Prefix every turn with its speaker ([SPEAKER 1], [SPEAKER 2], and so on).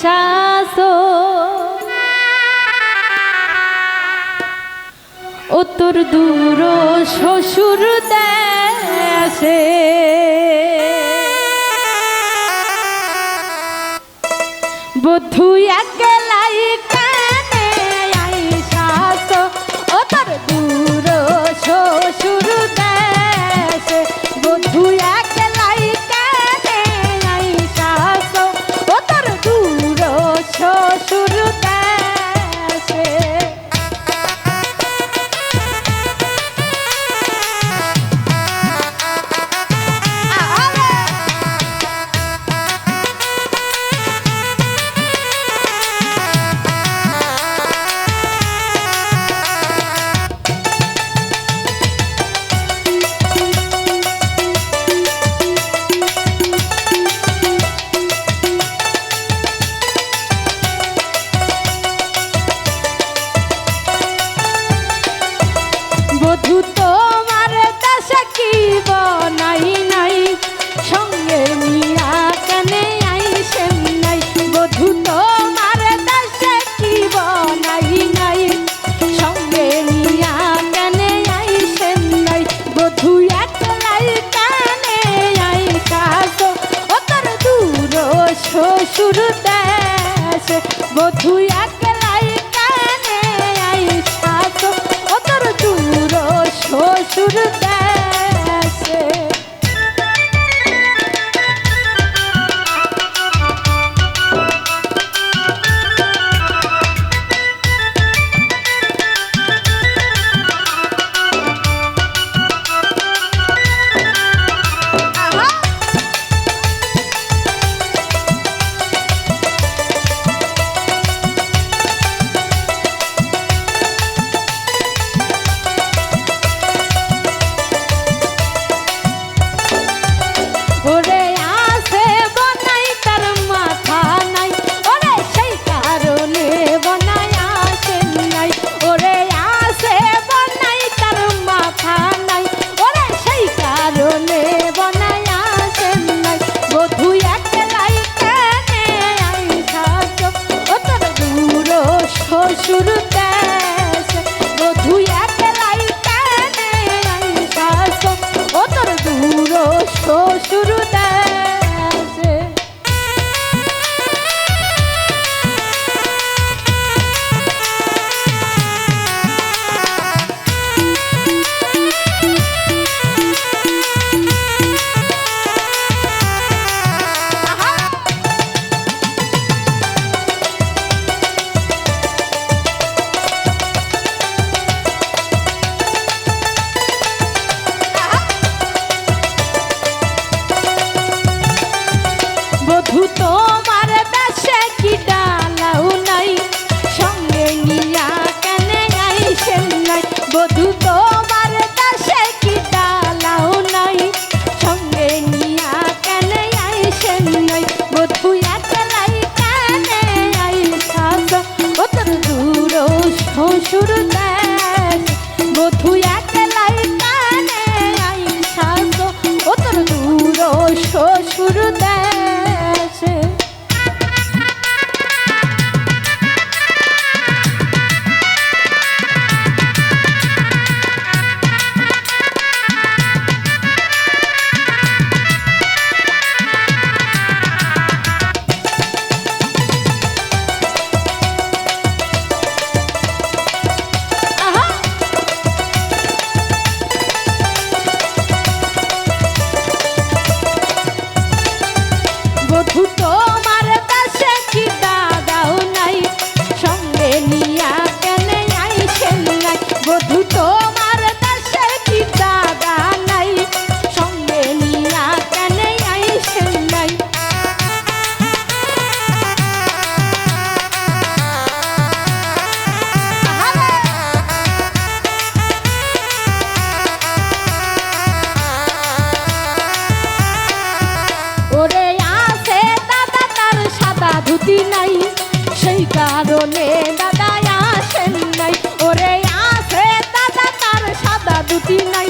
[SPEAKER 1] শ্বাস উত্তর দূর শ্বশুর দেশে। বধু একে শ্বশুর দেশ বধু একলাই কানে আইস ও তোর দূর শ্বশুর শ্বশুর সুরতা বধূ শান্তি নাই। সেই কারণে দাদা আসেন নাই। ওরে আসে দাদা তার সাদা দুটি নাই।